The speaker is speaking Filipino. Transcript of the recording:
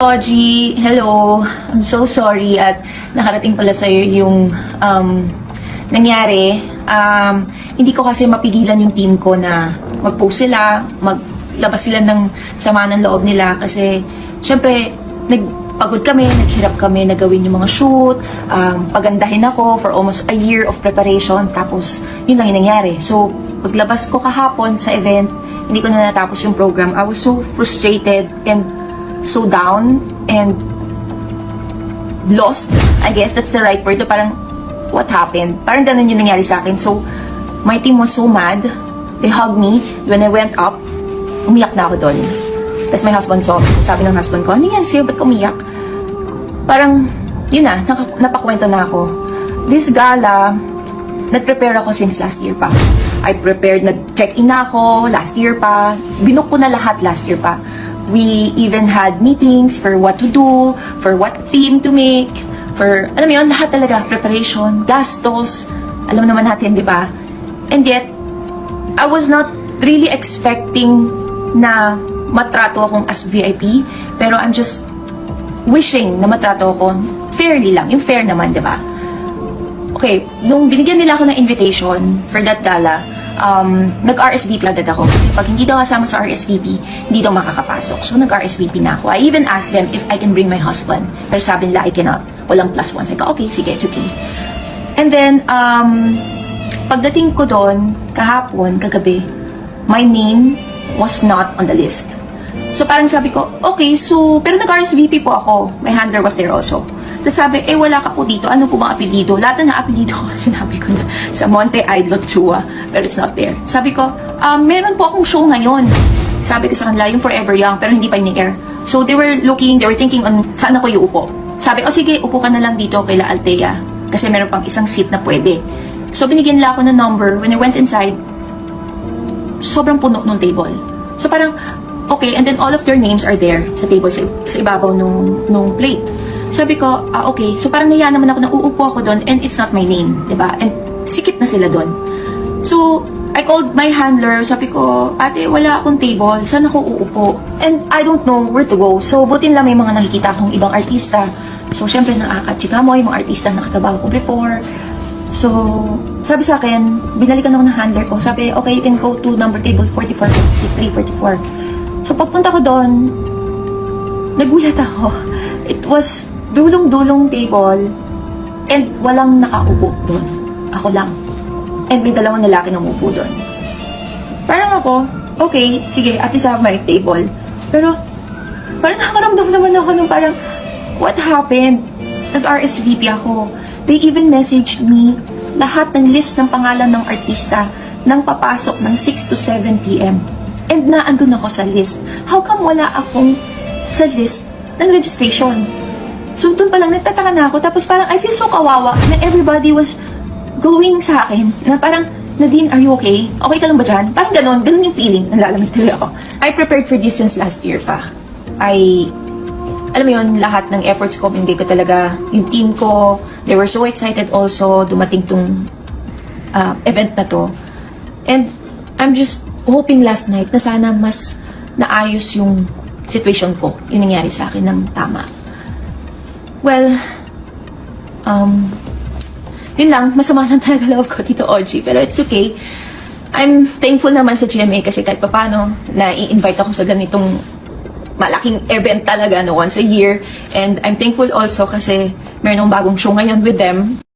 Oji, hello. I'm so sorry at nakarating pala sa'yo yung um, nangyari. Um, hindi ko kasi mapigilan yung team ko na mag-post sila, maglabas sila ng sama ng loob nila kasi syempre nagpagod kami, naghirap kami na gawin yung mga shoot, um, pagandahin ako for almost a year of preparation tapos yun lang yung nangyari. So paglabas ko kahapon sa event, hindi ko na natapos yung program. I was so frustrated and so down and lost. I guess that's the right word. Parang, what happened? Parang ganun yung nangyari sa akin. So, my team was so mad. They hugged me. When I went up, umiyak na ako doon. Tapos my husband saw. Sabi ng husband ko, ano yan sa'yo? Ba't umiyak? Parang, yun na, napakwento na ako. This gala, nag-prepare ako since last year pa. I prepared, nag-check-in na ako last year pa. Binook ko na lahat last year pa. We even had meetings for what to do, for what theme to make, for, alam mo yun, lahat talaga, preparation, gastos, alam naman natin, di ba? And yet, I was not really expecting na matrato akong as VIP, pero I'm just wishing na matrato ako fairly lang, yung fair naman, di ba? Okay, nung binigyan nila ako ng invitation for that gala, um, nag-RSVP agad ako. Kasi pag hindi daw kasama sa RSVP, hindi daw makakapasok. So, nag-RSVP na ako. I even asked them if I can bring my husband. Pero sabi nila, I cannot. Walang plus one. Sabi ko, okay, sige, it's okay. And then, um, pagdating ko doon, kahapon, kagabi, my name was not on the list. So parang sabi ko, okay, so, pero nag-RSVP po ako. My handler was there also. Tapos sabi, eh wala ka po dito. Ano po bang apelido? Lahat na apelido ko, sinabi ko na sa Monte Idol Chua, pero it's not there. Sabi ko, ah, meron po akong show ngayon. Sabi ko sa kanila, yung Forever Young, pero hindi pa in-air. So they were looking, they were thinking on saan ako iupo. Sabi, oh sige, upo ka na lang dito kay La Altea. Kasi meron pang isang seat na pwede. So binigyan nila ako ng number. When I went inside, sobrang puno ng table. So parang, okay, and then all of their names are there sa table, sa, sa ibabaw nung, nung plate. Sabi ko, ah, okay. So parang naya naman ako na uupo ako doon and it's not my name, 'di ba? And sikip na sila doon. So, I called my handler. Sabi ko, ate, wala akong table. Saan ako uupo? And I don't know where to go. So, butin lang may mga nakikita akong ibang artista. So, syempre, nakakachika mo yung mga artista na nakatrabaho ko before. So, sabi sa akin, binalikan ako ng handler ko. Sabi, okay, you can go to number table 44, 43, 44. So, pagpunta ko doon, nagulat ako. It was dulong-dulong table and walang nakaupo doon. Ako lang. And may dalawang lalaki na umupo doon. Parang ako, okay, sige, at least I have my table. Pero, parang nakaramdam naman ako nung parang, what happened? Nag-RSVP ako. They even messaged me lahat ng list ng pangalan ng artista nang papasok ng 6 to 7 p.m. And naandun ako sa list. How come wala akong sa list ng registration? So, doon pa lang, nagtataka na ako. Tapos parang, I feel so kawawa na everybody was going sa akin. Na parang, Nadine, are you okay? Okay ka lang ba dyan? Parang ganun, ganun yung feeling. Nalalamig tuloy ako. I prepared for this since last year pa. I, alam mo yun, lahat ng efforts ko, hindi ko talaga, yung team ko, they were so excited also, dumating tong uh, event na to. And I'm just hoping last night na sana mas naayos yung situation ko, yung nangyari sa akin ng tama. Well, um, yun lang, masama lang talaga loob ko, Tito Oji. Pero it's okay. I'm thankful naman sa GMA kasi kahit papano, na-i-invite ako sa ganitong malaking event talaga no, once a year. And I'm thankful also kasi meron bagong show ngayon with them.